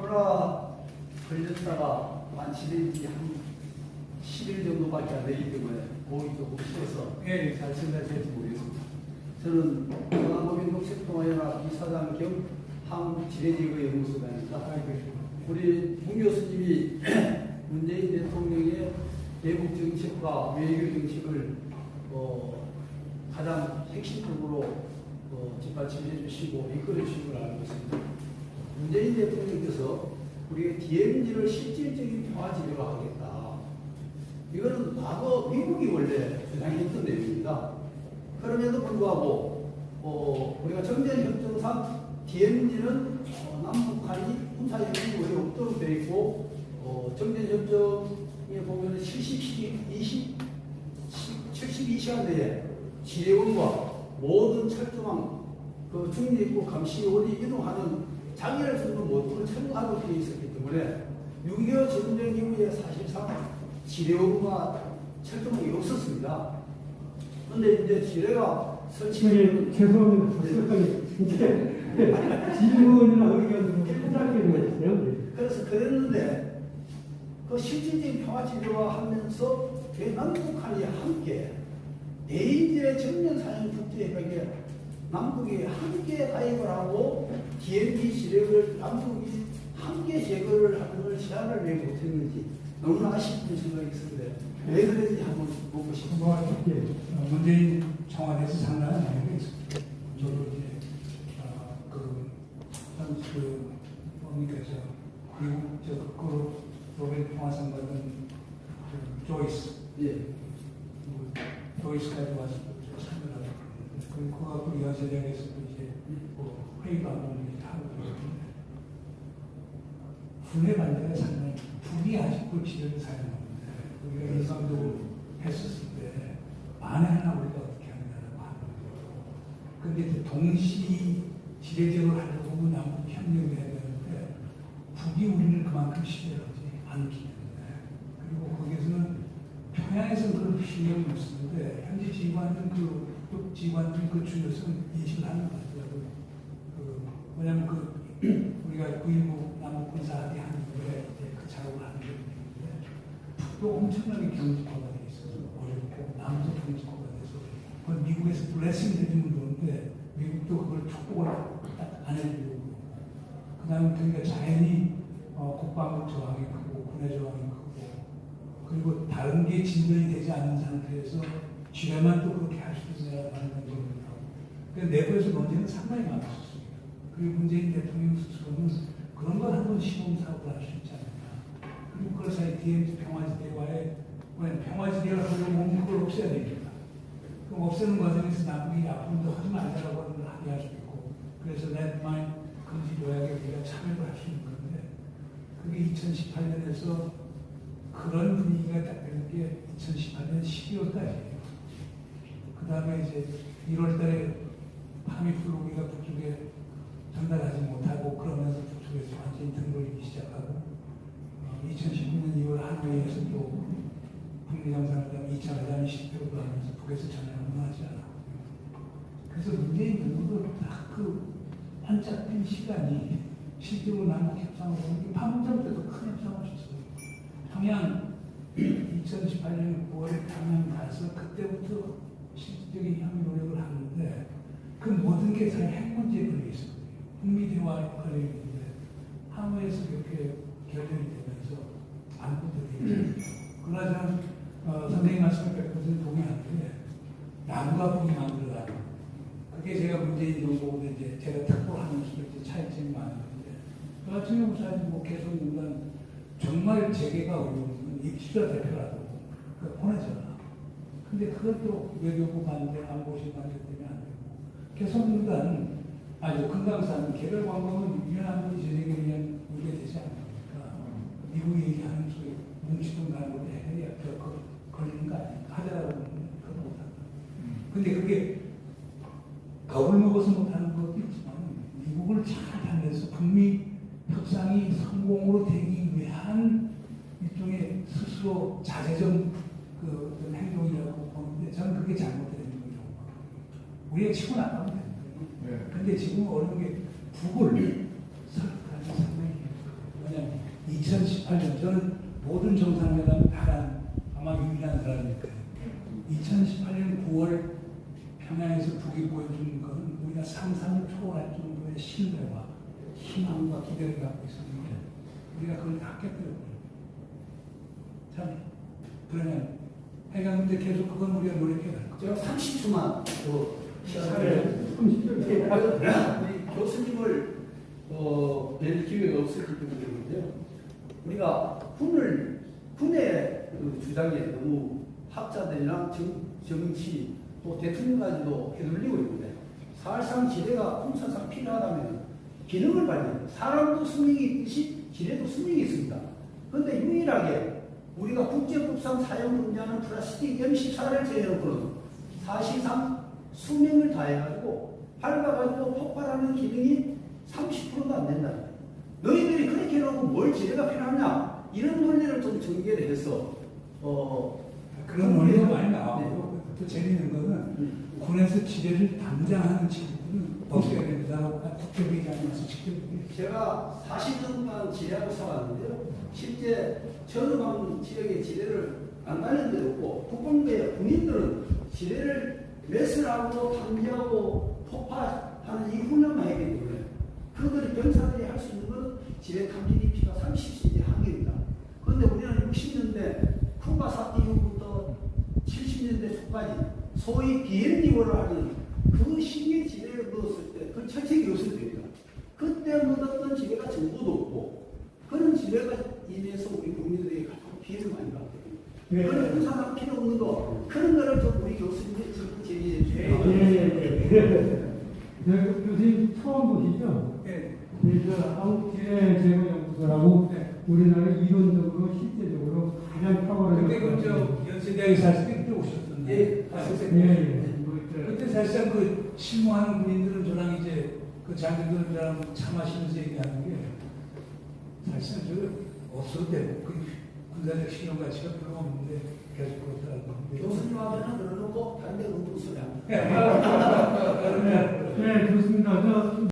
코로나 걸렸다가 완치된 지한 10일 정도밖에 안 되기 때문에 보기 조금 싫어서 예, 잘 생각할지 모르겠습니다. 저는 중앙법인독색동아연합 이사장 겸 한국지뢰지구 연구소장입니다. 우리 문 교수님이 문재인 대통령의 대북 정책과 외교 정책을 어, 가장 핵심적으로 어, 뒷받침해 주시고 이끌어 주신 걸 알고 있습니다. 문재인 대통령께서 우리가 DMZ를 실질적인 평화 지도로 하겠다. 이거는 과거 미국이 원래 주장했던 내용입니다. 그럼에도 불구하고 어, 우리가 정전협정상 DMZ는 어, 남북한이 군사적인 거의 없도록 되어 있고 어, 정전협정에 보면 70, 20, 72시간 내에 지뢰원과 모든 철조망 그 중립국 감시원이 이동하는 장애를 주는 모든 철거하도록 되어 있었기 때문에 6.25 전쟁 이후에 사실상 지뢰원과 철조망이 없었습니다. 근데 이제 지뢰가 저기 설치되는 죄송합니다. 이제 질문이나 의견을 부탁드리는 거였어요. 그래서 그랬는데 그 실질적인 평화지대화 하면서 대남북한이 함께 대인들의 정면 사용 국제협약에 남북이 함께 가입을 하고 DMZ 지뢰를 남북이 함께 제거를 하는 걸 제안을 왜 못했는지 너무나 아쉽은 생각이 있었는데 왜 그랬는지 한번 보고 싶습니다. 뭐, 예. 어, 문재인 청와대에서 상당한 영향이 있습니다. 저도 이제 어, 그, 한, 그 뭡니까 저 미국 저 거꾸로 노벨 평화상 받은 그 조이스 예. 그 조이스까지 하고 갖고 연세장에서도 이제 뭐 회의도 안 오는 게 하고 그러는데 분해 반대가 상당히 불이 아직도 지혜를 사용하는데 우리가 일상적으로 했었을 때 만에 하나 우리가 어떻게 하느냐라고 하는 거죠. 근데 이제 동시 지뢰제거를 하려고 남북 협력을 해야 되는데 북이 우리를 그만큼 신뢰하지 않기 때문에 그리고 거기에서는 평양에서는 그런 못 쓰는데 현지 지휘관은 그, 또 지휘관들이 그 중요성을 인식을 하는 것 같아요. 그, 뭐냐면 그 우리가 9.19 남북 군사 합의하는 거에 이제 그 작업을 하는 게 있는데 북도 엄청나게 경직화가 돼 있어서 어렵고 남도 경직화가 돼서 그걸 미국에서 블레싱 해주는 건데 미국도 그걸 축복을 딱안 해주고 그 다음에 그러니까 자연히 어, 국방부 저항이 크고 군의 저항이 그리고 다른 게 진전이 되지 않는 상태에서 지뢰만 또 그렇게 할수 있느냐라는 논쟁을 하고 그 내부에서 논쟁은 상당히 많았었습니다. 그리고 문재인 대통령 스스로는 그런 걸 한번 시범사업을 할 수 있지 않느냐. 그리고 그 사이 DMZ 평화지대와의 왜 평화지대를 하려고 하면 그걸 없애야 됩니다. 그럼 없애는 과정에서 남북이 앞으로도 하지 말자라고 하는 걸 합의할 수 있고 그래서 넷마인 금지 조약에 우리가 참여를 할 수 있는 건데 그게 2018년에서 그런 분위기가 딱 되는 게 2018년 12월까지예요. 그 다음에 이제 1월 달에 파미풀 우리가 북쪽에 전달하지 못하고 그러면서 북쪽에서 완전히 등돌리기 시작하고 어, 2019년 2월 하노이에서 또 북미 정상회담 2차 회담이 실패로 하면서 북에서 전혀 응하지 않았고 그래서 문재인 정부도 딱그 한짝핀 시간이 실제로 남북 협상을 게 판문점 때도 큰 협상을 했어요. 평양 2018년 9월에 평양 가서 그때부터 실질적인 협의 노력을 하는데 그 모든 게 사실 핵 문제에 걸려 있었거든요. 북미 대화에 걸려 있는데 하노이에서 이렇게 결정이 되면서 안 붙어들이죠. 그러나 저는 어, 선생님 말씀에 100% 동의하는데 남과 북이 만들어가는 그게 제가 문재인 정부보다 이제 제가 특보하면서 이제 차이점이 많은데 저 같은 경우 사실 뭐 계속 인간 정말 재개가 어려운 입시자 대표라도 그 보내잖아. 근데 그것도 외교부 반대, 안보실 반대 때문에 안 되고 개성공단 아주 금강산 개별 관광은 유연한 분이 재생에 의한 우리가 되지 않습니까? 미국이 얘기하는 소리 뭉치던 가는 것도 해야 별 거- 걸리는 거 아니야? 하자라고 그거 못한다. 근데 그게 겁을 먹어서 못하는 것도 있지만 미국을 잘 달래서 북미 협상이 성공으로 되기 위한 일종의 스스로 자제적 그 어떤 행동이라고 보는데 저는 그게 잘못된 행동이라고. 우리가 치고 나가면 되는 거예요. 근데 지금 어려운 게 북을 설득하기 상당히 힘들어요. 2018년 저는 모든 정상회담 다간 아마 유일한 사람이니까요. 2018년 9월 평양에서 북이 보여준 것은 우리가 상상을 초월할 정도의 신뢰와 희망과 기대를 갖고 있었는데 우리가 그걸 다 깼더라고요. 참 그러면 해가 근데 계속 그건 우리가 노력해야 될 거예요. 제가 30초만 더 네. 시간을 30초. 우리 교수님을 어, 뵐 기회가 없었기 때문인데요. 우리가 군을 군의 그 주장에 너무 학자들이나 정, 정치 또 대통령까지도 휘둘리고 있는데 사실상 지뢰가 군사상 필요하다면 기능을 발휘해요. 사람도 수명이 있듯이 지뢰도 수명이 있습니다. 그런데 유일하게 우리가 국제법상 사용 금지하는 플라스틱 M14를 제외하고는 사실상 수명을 다해가지고 밟아가지고 폭발하는 기능이 30%도 안 된다. 너희들이 그렇게 해놓고 뭘 지뢰가 필요하냐? 이런 논리를 좀 전개를 해서 어 그런 원리도 많이 네. 나오고 또 재미있는 거는 음. 군에서 지뢰를 담당하는 친구 없애야 된다고 국회의장에서 직접 얘기했어요. 제가 40년 동안 지뢰하고 살았는데요. 실제 전후방 지역의 지뢰를 안 다닌 데도 없고 국방부의 군인들은 지뢰를 매설하고 탐지하고 폭파하는 이 훈련만 했기 때문에 그들이 병사들이 할 수 있는 건 지뢰 탐지 DP가 30cm 한계입니다. 그런데 우리는 60년대 쿠바 사태 이후부터 70년대 초까지 소위 비행기호를 하는 그 시기에 지뢰를 넣었을 때 그 철책이 없을 때입니다. 그때 묻었던 지뢰가 정보도 없고 그런 지뢰가 인해서 우리 국민들에게 가장 피해를 많이 받거든요. 네. 그런 군사가 필요 없는 거 그런 거를 좀 우리 교수님이 적극 제기해 주세요. 예, 예, 예. 네, 교수님 처음 보시죠? 네. 네, 저 한국지뢰 제거연구소라고 네. 우리나라 이론적으로 실제적으로 가장 탁월한 그때 그저 연세대학에서 할때 그때 오셨던데. 예, 아, 선생님. 예, 예. 그때 사실상 그 실무하는 군인들은 저랑 이제 그 장교들이랑 차 마시면서 얘기하는 게 사실상 저 없어도 되고 그 군사적 실용 가치가 별로 없는데 계속. 근데 교수님 하면은 데 운동 소리 합니다. 예. 네, 좋습니다. 저